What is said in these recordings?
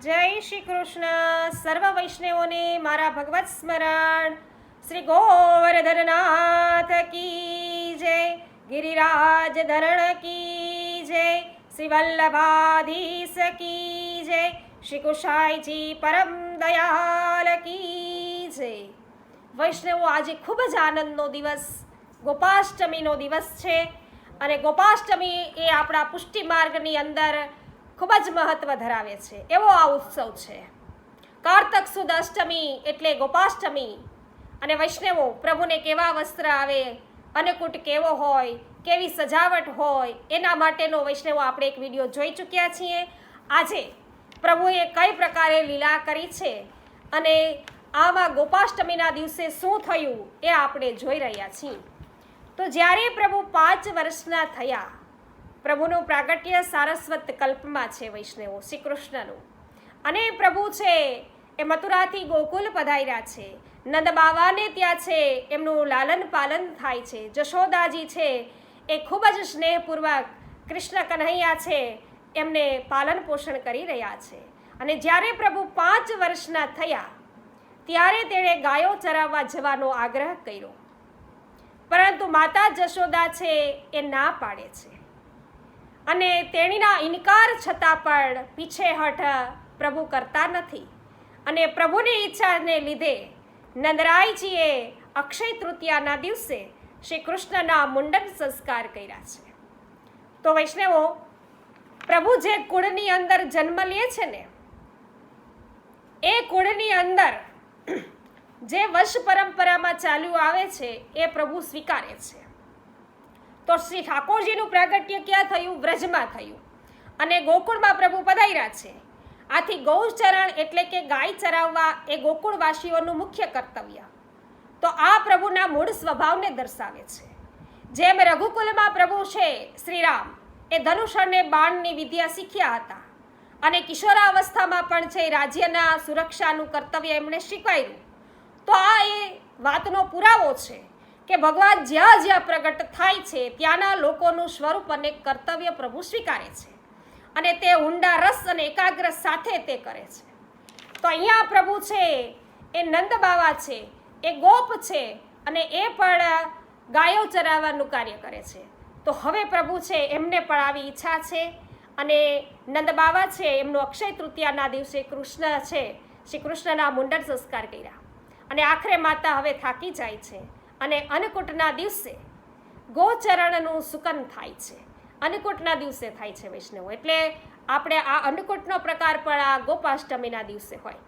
જય શ્રી કૃષ્ણ. સર્વ વૈષ્ણવોને મારા ભગવત સ્મરણ. શ્રી ગોવર્ધનનાથ કી જય. ગિરિરાજ ધરણ કી જય. શ્રી વલ્લભાધીશ કી જય. શ્રી કુશાઈજી પરમ દયાલ કી જય. વૈષ્ણવો, આજે ખૂબ જ આનંદનો દિવસ, ગોપાષ્ટમીનો દિવસ છે. અને ગોપાષ્ટમી એ આપણા પુષ્ટિ માર્ગની અંદર ખૂબ જ મહત્વ ધરાવે છે. એવો આ ઉત્સવ છે. કારતક સુદ અષ્ટમી એટલે ગોપાષ્ટમી. અને વૈષ્ણવો, પ્રભુને કેવા વસ્ત્ર આવે અન્નકૂટ કેવો હોય, કેવી સજાવટ હોય, એના માટેનો વૈષ્ણવો આપણે એક વીડિયો જોઈ ચૂક્યા છીએ. આજે પ્રભુએ કઈ પ્રકારે લીલા કરી છે અને આમાં ગોપાષ્ટમીના દિવસે શું થયું એ આપણે જોઈ રહ્યા છીએ. તો જ્યારે પ્રભુ પાંચ વર્ષના થયા પ્રભુનું પ્રાગટ્ય સારસ્વત કલ્પમાં છે વૈષ્ણવો શ્રી કૃષ્ણનું અને પ્રભુ છે, એ મથુરાથી ગોકુલ પધાર્યા છે. નંદ બાવાને ત્યાં છે, એમનું લાલન પાલન થાય છે. જશોદાજી છે, એ ખૂબ જ સ્નેહપૂર્વક કૃષ્ણ કન્હૈયા છે, એમને પાલન પોષણ કરી રહ્યા છે. અને જ્યારે પ્રભુ પાંચ વર્ષના થયા, ત્યારે તેણે ગાયો ચરાવવા જવાનો આગ્રહ કર્યો. પરંતુ માતા જશોદા છે, એ ના પાડે છે. અને તેણીના ઇનકાર છતાં પણ પીછેહઠ પ્રભુ કરતા નથી. અને પ્રભુની ઈચ્છાને લીધે નંદરાયજીએ અક્ષય તૃતીયાના દિવસે શ્રી કૃષ્ણના મુંડન સંસ્કાર કર્યા છે. તો વૈષ્ણવો, પ્રભુ જે કુળની અંદર જન્મ લે છે ને, એ કુળની અંદર જે વંશ પરંપરામાં ચાલ્યું આવે છે, એ પ્રભુ સ્વીકારે છે. તો શ્રી ઠાકોરજીનું પ્રાગટ્ય ક્યાં થયું? વ્રજમાં થયું. અને ગોકુળમાં પ્રભુ પધાર્યા છે. આથી ગૌચરણ એટલે કે ગાય ચરાવવા એ ગોકુળવાસીઓનું મુખ્ય કર્તવ્ય. તો આ પ્રભુના મૂળ સ્વભાવને દર્શાવે છે. જેમ રઘુકુલમાં પ્રભુ છે, શ્રીરામ, એ ધનુષ અને બાણની વિદ્યા શીખ્યા હતા. અને કિશોરાવસ્થામાં પણ છે, રાજ્યના સુરક્ષાનું કર્તવ્ય એમણે શીખવાયું તો આ એ વાતનો પુરાવો છે. કે ભગવાન જ્યાં જ્યાં પ્રગટ થાય છે, ત્યાંના લોકોનું સ્વરૂપ અને કર્તવ્ય પ્રભુ સ્વીકારે છે અને તે ઊંડા રસ અને એકાગ્ર સાથે તે કરે છે. તો અહીંયા પ્રભુ છે, એ નંદ બાવા છે, એ ગોપ છે અને એ પણ ગાયો ચરાવવાનું કાર્ય કરે છે. તો હવે પ્રભુ છે, એમને પણ આવી ઈચ્છા છે અને નંદ બાવા છે, એમનું અક્ષય તૃતીયાના દિવસે કૃષ્ણ છે, શ્રી કૃષ્ણના મુંડન સંસ્કાર કર્યા. અને આખરે માતા હવે થાકી જાય છે. અને અન્નકૂટના દિવસે ગોચરણનું સુકન થાય છે. અન્નકૂટના દિવસે થાય છે વૈષ્ણવો. એટલે આપણે આ અન્નકૂટનો પ્રકાર પણ આ ગોપાષ્ટમીના દિવસે હોય.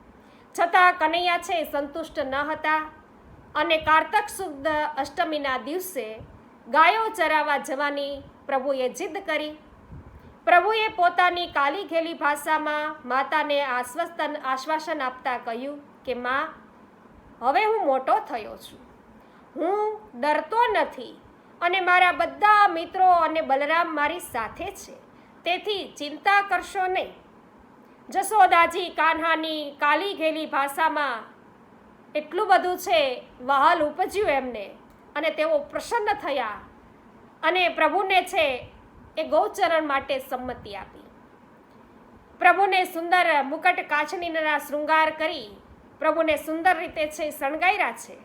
છતાં કનૈયા છે એ સંતુષ્ટ ન હતા અને કારતક શુદ્ધ અષ્ટમીના દિવસે ગાયો ચરાવવા જવાની પ્રભુએ જીદ કરી. પ્રભુએ પોતાની કાલી ઘેલી ભાષામાં માતાને આશ્વસ્તન, આશ્વાસન આપતા કહ્યું કે, માં, હવે હું મોટો થયો છું. હું ડરતો નથી અને મારા બધા મિત્રો અને બલરામ મારી સાથે છે. તેથી ચિંતા કરશો નહીં. જશોદાજી કાન્હાની કાલી ઘેલી ભાષામાં એટલું બધું છે, વહાલ ઉપજ્યું એમને અને તેઓ પ્રસન્ન થયા અને પ્રભુને છે, એ ગૌચરણ માટે સંમતિ આપી. પ્રભુને સુંદર મુકટ કાચનીના શૃંગાર કરી પ્રભુને સુંદર રીતે છે, શણગાર્યા છે.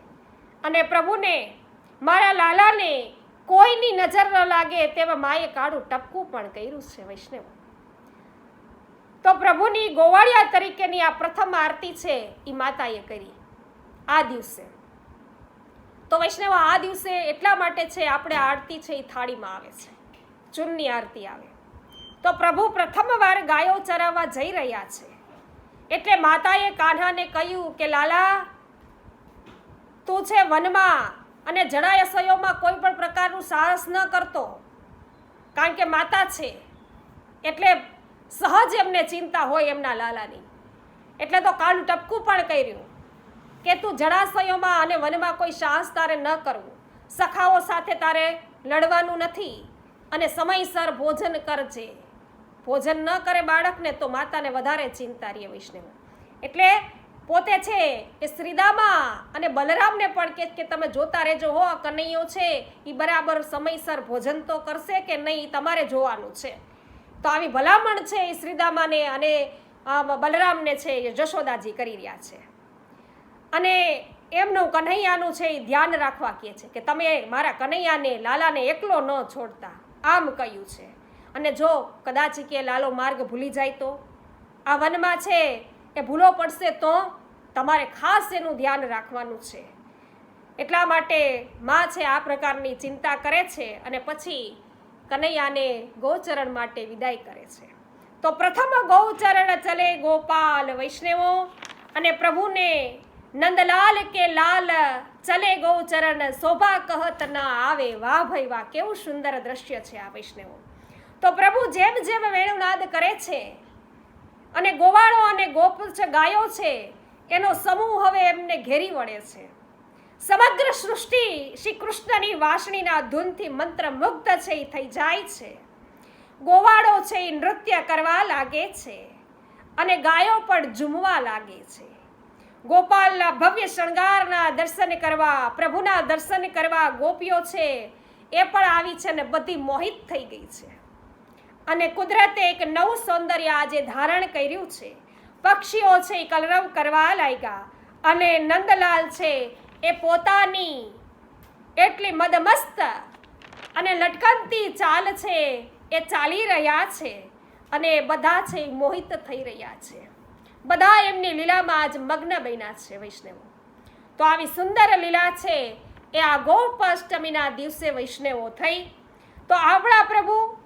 અને પ્રભુને, મારા લાલાને કોઈની નજર ન લાગે તેવા માએ કાળું ટપકું પણ કર્યું છે વૈષ્ણવ. તો પ્રભુની ગોવાળિયા તરીકેની આ પ્રથમ આરતી છે એ માતાએ કરી. આ દિવસે. તો વૈષ્ણવ, આ દિવસે એટલા માટે છે આપણે આરતી છે એ થાળીમાં આવે છે. ચૂનની આરતી આવે. તો પ્રભુ પ્રથમવાર ગાયો ચરાવવા જઈ રહ્યા છે. એટલે માતાએ કાન્હાને કહ્યું કે, લાલા તું છે વનમાં અને જળાશયોમાં કોઈ પણ પ્રકારનું સાહસ ન કરતો. કારણ કે માતા છે, એટલે સહજ એમને ચિંતા હોય એમના લાલાની. એટલે તો કાળું ટપકું પણ કર્યું કે તું જળાશયોમાં અને વનમાં કોઈ સાહસ તારે ન કરવું. સખાઓ સાથે તારે લડવાનું નથી અને સમયસર ભોજન કરજે. ભોજન ન કરે બાળકને તો માતાને વધારે ચિંતા રહે વૈષ્ણવ. એટલે પોતે છે એ શ્રીદામા અને બલરામને પણ કે કે તમે જોતા રહેજો હો કનૈયો છે એ બરાબર સમયસર ભોજન તો કરશે કે નહીં તમારે જોવાનું છે. તો આવી ભલામણ છે એ શ્રીદામાને અને બલરામને છે એ જશોદાજી કરી રહ્યા છે. અને એમનું કન્હૈયાનું છે એ ધ્યાન રાખવા કહે છે કે તમે મારા કનૈયાને, લાલાને એકલો ન છોડતા. આમ કહ્યું છે. અને જો કદાચ કે લાલો માર્ગ ભૂલી જાય તો? આ વનમાં છે, એ ભૂલો પડશે તો? તમારે ખાસ એનું ધ્યાન રાખવાનું છે. એટલા માટે માં છે આ પ્રકારની ચિંતા કરે છે અને પછી કનૈયાને ગૌચરણ માટે વિદાય કરે છે. તો પ્રથમ ગૌચરણ ચલે ગોપાલ વૈષ્ણવો અને પ્રભુને નંદલાલ કે લાલ ચલે ગૌચરણ શોભા કહત ન આવે વાહ ભાઈ વાહ, કેવું સુંદર દ્રશ્ય છે આ વૈષ્ણવો. તો પ્રભુ જેમ જેમ વેણુનાદ કરે છે અને ગોવાળો અને ગોપ ગાયો છે એનો સમૂહ હવે એમને ઘેરી વળે છે. સમગ્ર સૃષ્ટિ શ્રી કૃષ્ણની વાસણીના ધૂનથી મંત્ર મુગ્ધ છે, એ થઈ જાય છે. ગોવાળો છે, એ નૃત્ય કરવા લાગે છે અને ગાયો પણ ઝૂમવા લાગે છે. ગોપાલના ભવ્ય શણગારના દર્શન કરવા, પ્રભુના દર્શન કરવા ગોપીઓ છે, એ પણ આવી છે ને બધી મોહિત થઈ ગઈ છે. અને કુદરતે એક નવું સૌંદર્ય આજે ધારણ કર્યું છે. પક્ષીઓ છે એ કલરવ કરવા લાગ્યા. અને નંદલાલ છે એ પોતાની એટલી મદમસ્ત અને લટકંતી ચાલ છે એ ચાલી રહ્યા છે અને બધા છે મોહિત થઈ રહ્યા છે. બધા એમની લીલામાં આજ મગ્ન બન્યા છે વૈષ્ણવો. તો આવી સુંદર લીલા છે એ આ ગોપાષ્ટમીના દિવસે વૈષ્ણવો થઈ. તો આપણા પ્રભુ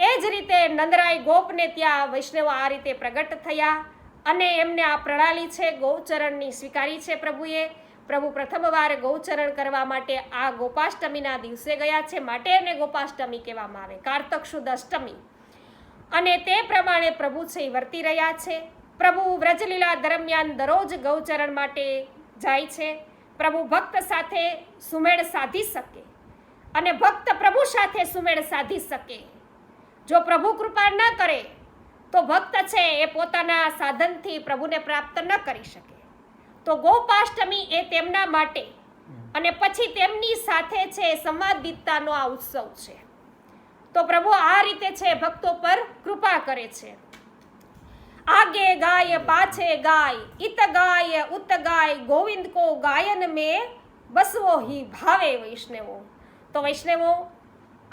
એ જ રીતે નંદરાય ગોપને ત્યાં વૈષ્ણવ આ રીતે પ્રગટ થયા અને એમને આ પ્રણાલી છે, ગૌચરણની સ્વીકારી છે પ્રભુએ. પ્રભુ પ્રથમવાર ગૌચરણ કરવા માટે આ ગોપાષ્ટમીના દિવસે ગયા છે, માટે એને ગોપાષ્ટમી કહેવામાં આવે, કારતક સુદ અષ્ટમી. અને તે પ્રમાણે પ્રભુ છે, એ વર્તી રહ્યા છે. પ્રભુ વ્રજલીલા દરમિયાન દરરોજ ગૌચરણ માટે જાય છે. પ્રભુ ભક્ત સાથે સુમેળ સાધી શકે અને ભક્ત પ્રભુ સાથે સુમેળ સાધી શકે. જો પ્રભુ કૃપા ન કરે, તો ભક્ત છે એ પોતાના સાધનથી પ્રભુને પ્રાપ્ત ન કરી શકે. તો ગોપાષ્ટમી એ તેમના માટે અને પછી તેમની સાથે છે સંવાદિતતાનો આ ઉત્સવ છે. તો પ્રભુ આ રીતે છે ભક્તો પર કૃપા કરે છે. આગે ગાય પાછે ગાય ઇત ગાય ઉત ગાય, ગોવિંદ કો ગાયન મેં, બસવો હી ભાવે વૈષ્ણવો. તો વૈષ્ણવો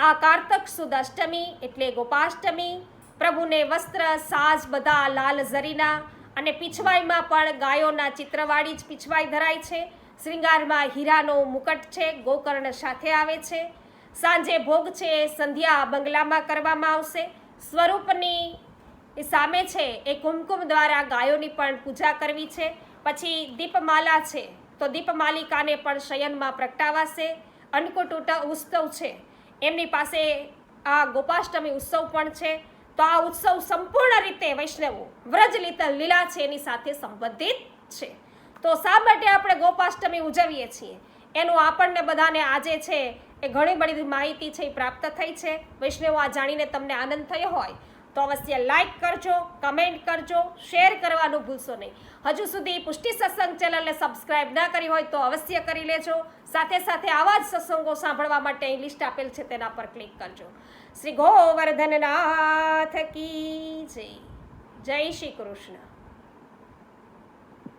આ કારતક સુદ અષ્ટમી એટલે ગોપાષ્ટમી. પ્રભુને વસ્ત્ર સાજ બધા લાલ ઝરીના અને પીછવાઈમાં પણ ગાયોના ચિત્રવાળી જ પીછવાઈ ધરાય છે. શ્રૃંગારમાં હીરાનો મુકટ છે, ગોકર્ણ સાથે આવે છે. સાંજે ભોગ છે સંધ્યા બંગલામાં કરવામાં આવશે. સ્વરૂપની સામે છે એ કુમકુમ દ્વારા ગાયોની પણ પૂજા કરવી છે. પછી દીપમાલા છે, તો દીપમાલિકાને પણ શયનમાં પ્રગટાવાશે. અન્નકૂટ ઉત્સવ છે એમની પાસે આ ગોપાષ્ટમી ઉત્સવ પણ છે. તો આ ઉત્સવ સંપૂર્ણ રીતે વૈષ્ણવો વ્રજ લીલા છે, એની સાથે સંબંધિત છે. તો શા માટે આપણે ગોપાષ્ટમી ઉજવીએ છીએ? એનું આપણને બધાને આજે છે એ ઘણી બધી માહિતી છે, એ પ્રાપ્ત થઈ છે. વૈષ્ણવો, આ જાણીને તમને આનંદ થયો હોય તો અવશ્ય લાઈક કરજો કમેન્ટ કરજો શેર કરવાનું ભૂલશો નહીં. હજુ સુધી પુષ્ટિ સત્સંગ ચેનલને સબસ્ક્રાઇબ ના કરી હોય તો અવશ્ય કરી લેજો. સાથે સાથે આવા જ સત્સંગો સાંભળવા માટે અહીં લિસ્ટ આપેલ છે, તેના પર ક્લિક કરજો. શ્રી ગોવર્ધનનાથ કી જય. જય શ્રી કૃષ્ણ.